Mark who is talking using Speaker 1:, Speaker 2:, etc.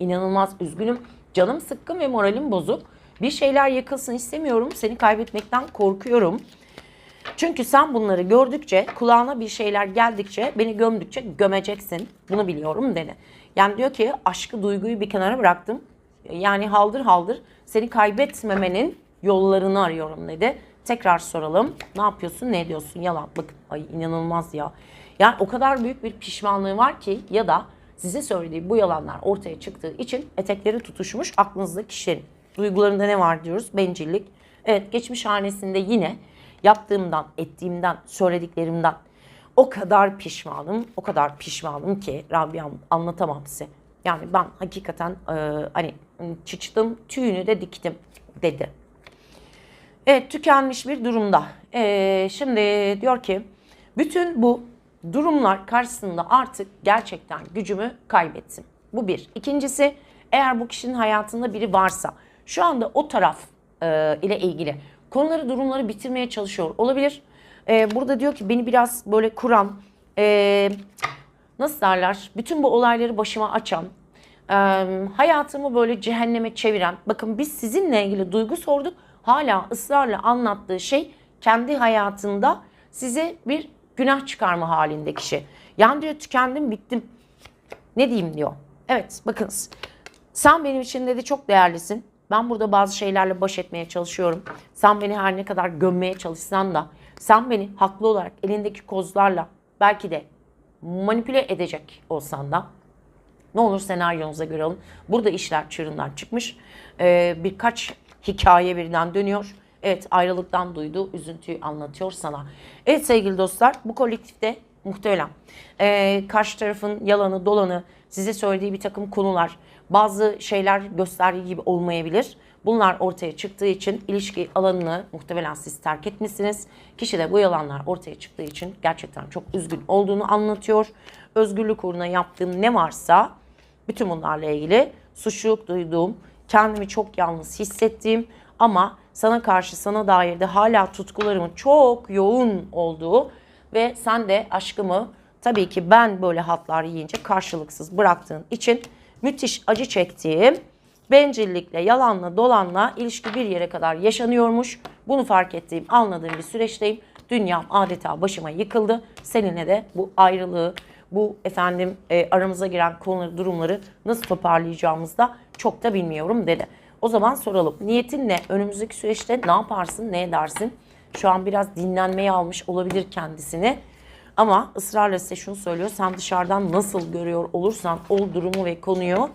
Speaker 1: İnanılmaz üzgünüm. Canım sıkkın ve moralim bozuk. Bir şeyler yakılsın istemiyorum. Seni kaybetmekten korkuyorum. Çünkü sen bunları gördükçe, kulağına bir şeyler geldikçe, beni gömdükçe gömeceksin. Bunu biliyorum dedi. Yani diyor ki aşkı, duyguyu bir kenara bıraktım. Yani haldır haldır seni kaybetmemenin yollarını arıyorum dedi. Tekrar soralım. Ne yapıyorsun, ne ediyorsun? Yalan. Bakın ay inanılmaz ya. Yani o kadar büyük bir pişmanlığı var ki ya da size söylediği bu yalanlar ortaya çıktığı için etekleri tutuşmuş aklınızda kişilerin. Duygularında ne var diyoruz? Bencillik. Evet geçmiş hanesinde yine yaptığımdan, ettiğimden, söylediklerimden o kadar pişmanım, o kadar pişmanım ki Rabia'm anlatamam size. Yani ben hakikaten e, hani çıçtım, tüyünü de diktim dedi. Evet tükenmiş bir durumda. Ee, şimdi diyor ki bütün bu durumlar karşısında artık gerçekten gücümü kaybettim. Bu bir. İkincisi eğer bu kişinin hayatında biri varsa şu anda o taraf e, ile ilgili konuları durumları bitirmeye çalışıyor olabilir. E, burada diyor ki beni biraz böyle kuran e, nasıl derler bütün bu olayları başıma açan e, hayatımı böyle cehenneme çeviren bakın biz sizinle ilgili duygu sorduk hala ısrarla anlattığı şey kendi hayatında size bir günah çıkarma halinde kişi. Yani diyor tükendim bittim. Ne diyeyim diyor. Evet bakınız. Sen benim için dedi çok değerlisin. Ben burada bazı şeylerle baş etmeye çalışıyorum. Sen beni her ne kadar gömmeye çalışsan da sen beni haklı olarak elindeki kozlarla belki de manipüle edecek olsan da ne olur senaryonuza göre alın. Burada işler çığırından çıkmış. Ee, birkaç hikaye birden dönüyor. Evet ayrılıktan duyduğu üzüntüyü anlatıyor sana. Evet sevgili dostlar bu kolektifte muhtemelen ee, karşı tarafın yalanı dolanı size söylediği bir takım konular bazı şeyler gösterdiği gibi olmayabilir. Bunlar ortaya çıktığı için ilişki alanını muhtemelen siz terk etmişsiniz. Kişi de bu yalanlar ortaya çıktığı için gerçekten çok üzgün olduğunu anlatıyor. Özgürlük uğruna yaptığım ne varsa bütün bunlarla ilgili suçluluk duyduğum, kendimi çok yalnız hissettiğim ama sana karşı sana dair de hala tutkularımın çok yoğun olduğu ve sen de aşkımı tabii ki ben böyle hatlar yiyince karşılıksız bıraktığın için müthiş acı çektiğim bencillikle, yalanla, dolanla ilişki bir yere kadar yaşanıyormuş. Bunu fark ettiğim, anladığım bir süreçteyim. Dünyam adeta başıma yıkıldı. Seninle de bu ayrılığı, bu efendim e, aramıza giren konuları, durumları nasıl toparlayacağımızı da çok da bilmiyorum dedi. O zaman soralım. Niyetin ne? Önümüzdeki süreçte ne yaparsın, ne edersin? Şu an biraz dinlenmeye almış olabilir kendisini. Ama ısrarla size şunu söylüyor. Sen dışarıdan nasıl görüyor olursan o durumu ve konuyu